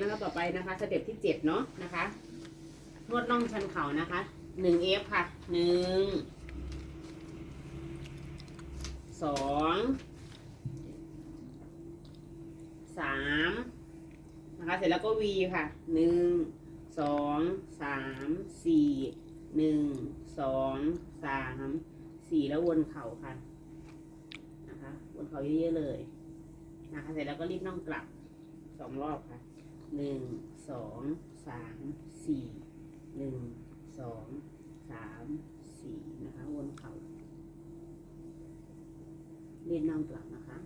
นะคะต่อไปนะคะสเต็ปที่เจ็ดเนาะนะคะนวดน่องชันเข่านะคะหนึ่งเอฟค่ะหนึ่งสองสามนะคะเสร็จแล้วก็วีค่ะหนึ่งสองสามสี่หนึ่งสองสามสี่แล้ววนเข่าค่ะนะคะวนเข่าเยอะๆเลยนะคะเสร็จแล้วก็รีบน่องกลับสองรอบค่ะ หนึ่งสองสามสี่หนึ่งสองสามสี่นะคะวนเข่ารีบน่องกลับนะคะ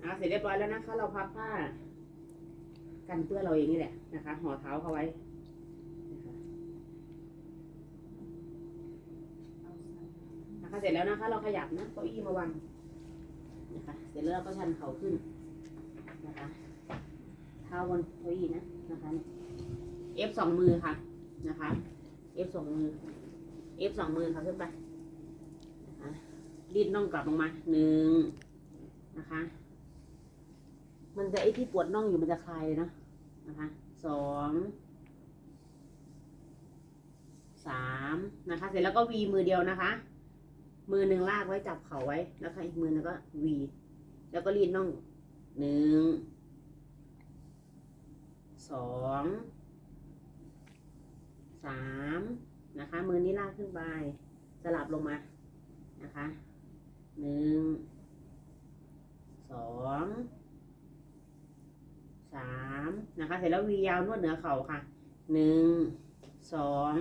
เอะเสร็จเรียบร้อยแล้วนะคะ เราพับผ้า กันเปื้อนเราเองนี่แหละนะคะห่อเท้าเขาไว้นะคะเสร็จแล้วนะคะ เราขยับนะเก้าอี้มาวางนะคะ เสร็จแล้วเราก็ชันเข่าขึ้น เท้าบนเก้าอี้นะนะคะเอฟสองมือค่ะนะคะเอฟสองมือเอฟสองมือค่ะขึ้นไปนะคะรีดน่องกลับลงมาหนึ่งนะคะ มันจะไอที่ปวดน่องอยู่มันจะคลายเลยนะนะคะสองสามนะคะ เสร็จแล้วก็วีมือเดียวนะคะ มือหนึ่งลากไว้จับเข่าไว้แล้วค่ะอีกมือหนึงก็วี แล้วก็รีดน่องหนึ่ง สองสามนะคะ มือนี้ลากขึ้นไปสลับลงมานะคะหนึ่งสองสามนะคะ เสร็จแล้ววียาวนวดเหนือเข่าค่ะหนึ่งสอง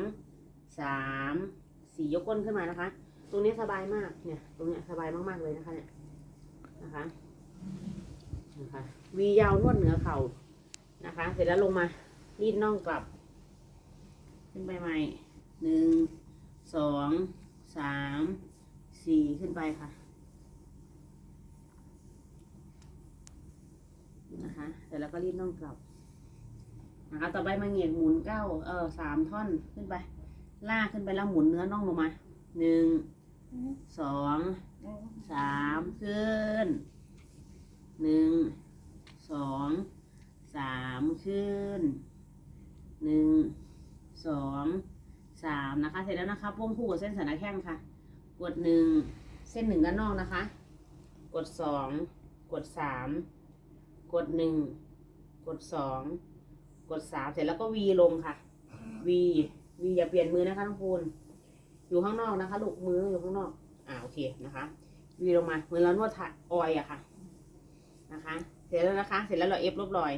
สามสี่ยกก้นขึ้นมานะคะ ตรงนี้สบายมากเนี่ย ตรงเนี้ยสบายมากๆเลยนะคะเนี่ยนะคะนะคะวียาวนวดเหนือเข่า นะคะ เสร็จแล้วลงมารีดน่องกลับ ขึ้นไปใหม่หนึ่งสองสามสี่ขึ้นไปค่ะนะคะเสร็จแล้วก็รีดน่องกลับนะคะต่อไปมาเหงียดหมุนเก้าเออสามท่อนขึ้นไปลากขึ้นไปแล้วหมุนเนื้อน่องลงมาหนึ่งสองสามขึ้นหนึ่งสอง สามขึ้นหนึ่งสองสามนะคะ เสร็จแล้วนะคะพ่วงคู่กับเส้นสันนแข้งค่ะ กดหนึ่งเส้นหนึ่งด้านนอกนะคะ กดสองกดสามกดหนึ่งกดสองกดสามเสร็จแล้วก็วีลงค่ะวีวีอย่าเปลี่ยนมือนะคะน้องพูนอยู่ข้างนอกนะคะลูกมืออยู่ข้างนอกอ่าโอเคนะคะวีลงมาเหมือนเรานวดถัดออยอะค่ะนะคะ เสร็จแล้วนะคะ เสร็จแล้วเราเอฟลบรอย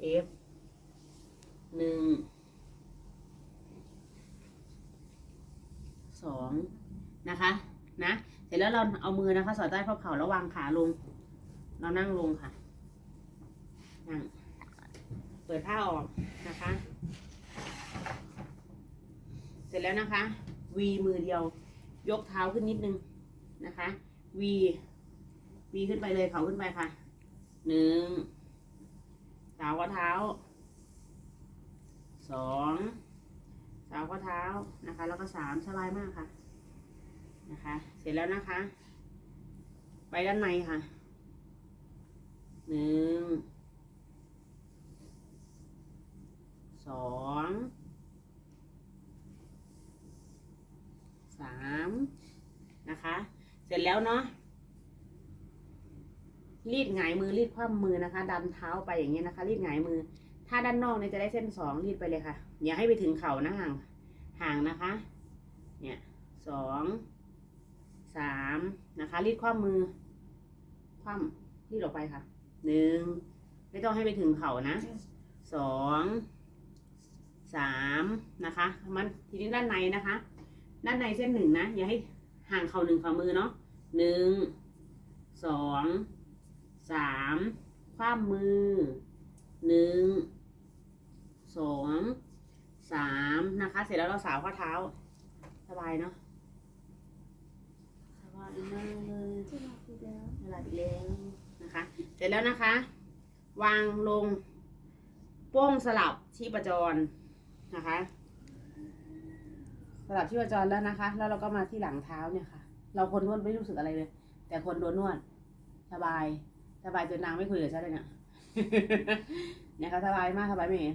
เอฟหนึ่งสองนะคะนะเสร็จแล้วเราเอามือนะคะ สอดใต้ข้อเข่าแล้ววางขาลง เรานั่งลงค่ะนั่งเปิดผ้าออกนะคะ เสร็จแล้วนะคะวีมือเดียวยกเท้าขึ้นนิดนึงนะคะวีวีขึ้นไปเลยเขาขึ้นไปค่ะหนึ่ง สาวข้อเท้าสองสาวข้อเท้านะคะ แล้วก็สามสบายมากค่ะนะคะ เสร็จแล้วนะคะ ไปด้านในค่ะหนึ่งสองสามนะคะ เสร็จแล้วเนาะ รีดหงายมือรีดคว่ำมือนะคะ ดันเท้าไปอย่างเงี้ยนะคะ รีดหงายมือ ถ้าด้านนอกเนี่ยจะได้เส้นสองรีดไปเลยค่ะอย่าให้ไปถึงเข่านะห่างห่างนะคะ เนี่ยสองสามนะคะรีดคว่ำมือ คว่ำรีดออกไปค่ะหนึ่งไม่ต้องให้ไปถึงเข่านะสองสามนะคะ มันทีนี้ด้านในนะคะ ด้านในเส้นหนึ่งนะอย่าให้ห่างเข่าหนึ่งฝ่ามือเนาะหนึ่งสอง สามคว่ำมือหนึ่งสองสามนะคะ เสร็จแล้วเราสาวข้อเท้า สบายเนาะสบายมากเลยหลับอยู่แล้วเวลาอีกแล้วนะคะ เสร็จแล้วนะคะ วางลงโป้งสลับชีพจรนะคะ สลับชีพจรแล้วนะคะ แล้วเราก็มาที่หลังเท้าเนี่ยค่ะ เราคนนวดไม่รู้สึกอะไรเลย แต่คนโดนนวดสบาย สบายจนนางไม่คุยกับฉันเลยเนี่ย เนี่ยค่ะสบายมากสบายไหมเอ๋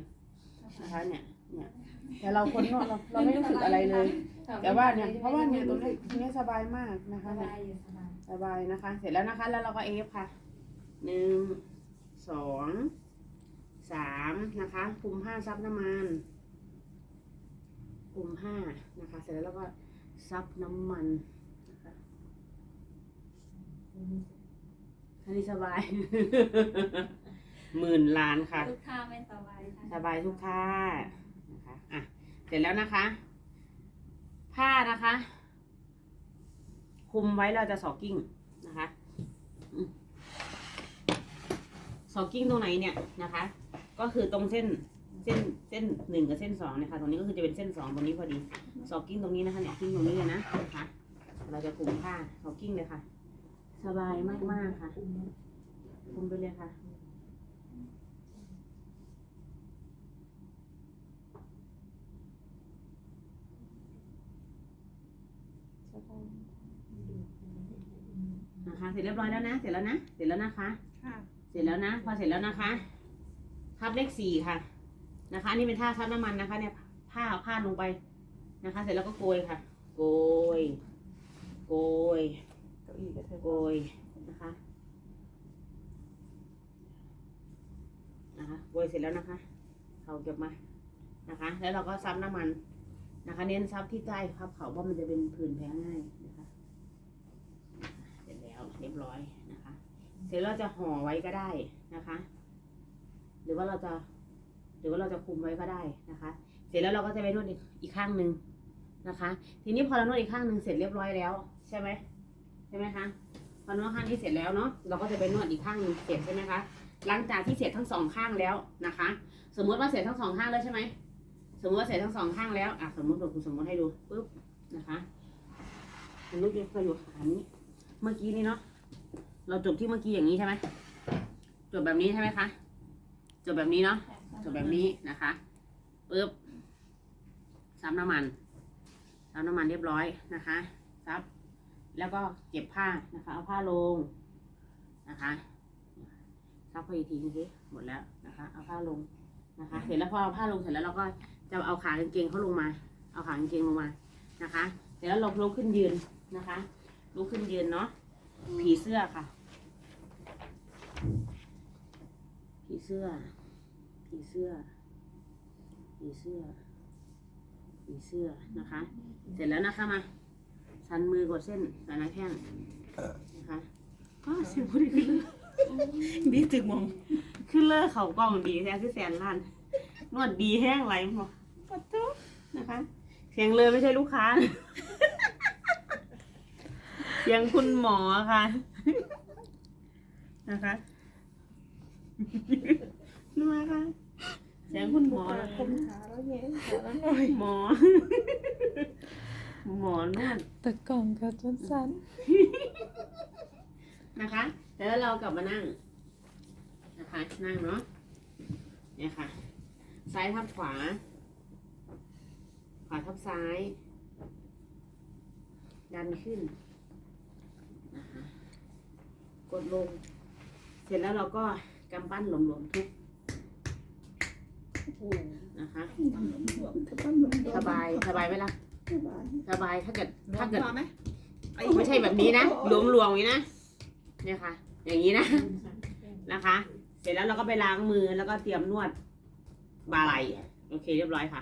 นะคะเนี่ย เนี่ย แต่เราคนนวดเราเราไม่รู้สึกอะไรเลย แต่ว่าเนี่ย เพราะว่าเนี่ยตรงนี้ตรงนี้สบายมากนะคะสเนี่ยบายสบายนะคะ เสร็จแล้วนะคะ แล้วเราก็เอฟค่ะ หนึ่ง สอง สามนะคะคุมผ้าซับน้ำมันคุมผ้านะคะ เสร็จแล้วเราก็ซับน้ำมันนะคะ อันนี้สบาย หมื่นล้านค่ะทุกท่าไม่สบายค่ะสบายทุกท่านะคะอะเสร็จแล้วนะคะ ผ้านะคะ คุมไว้เราจะสอกกิ้งนะคะอืมสอกกิ้งตรงไหนเนี่ยนะคะ ก็คือตรงเส้นเส้นเส้นหนึ่งกับเส้นสองนะคะตรงนี้ก็คือจะเป็นเส้นสองตรงนี้พอดีสอกกิ้งตรงนี้นะคะเนี่ยกิ้งตรงนี้เลยนะนะคะ เราจะคุมผ้าสอกกิ้งเลยค่ะ สบายมาก ๆ ค่ะคุมไปเลยค่ะ นะคะ เสร็จเรียบร้อยแล้วนะ เสร็จแล้วนะ เสร็จแล้วนะคะ ค่ะ เสร็จแล้วนะ พอเสร็จแล้วนะคะ ทับเลขสี่ค่ะ นะคะ อันนี่เป็นท่าซับน้ำมันนะคะ เนี่ยผ้าเอาผ้าลงไปนะคะ เสร็จแล้วก็โกยค่ะ โกย โกย เก้าอี้กับเธอโกยนะคะนะคะโกยเสร็จแล้วนะคะเขาเก็บมานะคะ แล้วเราก็ซับน้ำมันนะคะ เน้นซับที่ใต้ครับเขาเพราะมันจะเป็นผื่นแพ้ง่ายนะคะเสร็จแล้วเรียบร้อยนะคะ เสร็จแล้วเราจะห่อไว้ก็ได้นะคะ หรือว่าเราจะหรือว่าเราจะคุมไว้ก็ได้นะคะ เสร็จแล้วเราก็จะไปนวดอีกอีกข้างหนึ่งนะคะ ทีนี้พอเรานวดอีกข้างหนึ่งเสร็จเรียบร้อยแล้วใช่ไหม ใช่ไหมคะพอนวดข้างนี้เสร็จแล้วเนาะเราก็จะไปนวดอีกข้างหนึ่งเสร็จใช่ไหมคะหลังจากที่เสร็จทั้งสองข้างแล้วนะคะ สมมติว่าเสร็จทั้งสองข้างแล้วใช่ไหมสมมติว่าเสร็จทั้งสองข้างแล้วอะสมมติเราคุณสมมติให้ดูปุ๊บนะคะมันลูกจะอยู่ขานี้ เมื่อกี้นี่เนาะเราจบที่เมื่อกี้อย่างนี้ใช่ไหมจบแบบนี้ใช่ไหมคะจบแบบนี้เนาะจบแบบนี้นะคะปุ๊บซับน้ำมันซับน้ำมันเรียบร้อยนะคะซับ แล้วก็เก็บผ้านะคะ เอาผ้าลงนะคะซับพออีกทีนึงสิหมดแล้วนะคะ เอาผ้าลงนะคะ เสร็จแล้วพอเอาผ้าลงเสร็จแล้วเราก็จะเอาขากางเกงเขาลงมา เอาขากางเกงลงมานะคะ เสร็จแล้วเราลุกขึ้นยืนนะคะลุกขึ้นยืนเนาะผีเสื้อค่ะ ผีเสื้อ ผีเสื้อ ผีเสื้อ ผีเสื้อนะคะ เสร็จแล้วนะคะมา ชันมือกดเส้นสานาแข้งนะคะก็เสียงพูดขึ้นเลยบีตึกมองขึ้นเลยเขากล้องดีแท้คือแสนล้านนวดดีแห้งไรหมดปัดทุกนะคะ เสียงเลยไม่ใช่ลูกค้า เสียงคุณหมอค่ะนะคะรู้ไหมคะเสียงคุณหมอนะคมขาแล้วเย็นขาแล้วหน่อยหมอ หมอนวดตะกล่องกับจนสันนะคะ แล้วเรากลับมานั่ง นะคะ นั่งเนาะ เนี่ยค่ะ ซ้ายทับขวา ขวาทับซ้าย ดันขึ้น นะคะ กดลง เสร็จแล้วเราก็กำปั้นหลวมๆทุบนะคะ สบาย สบายไหมล่ะ สบายถ้าเกิดถ้าเกิด ไหมไม่ใช่แบบนี้นะหลวมๆอย่างนี้นะเนี่ยค่ะ อย่างนี้นะนะคะ เสร็จแล้วเราก็ไปล้างมือแล้วก็เตรียมนวดบาไหลโอเค เรียบร้อยค่ะ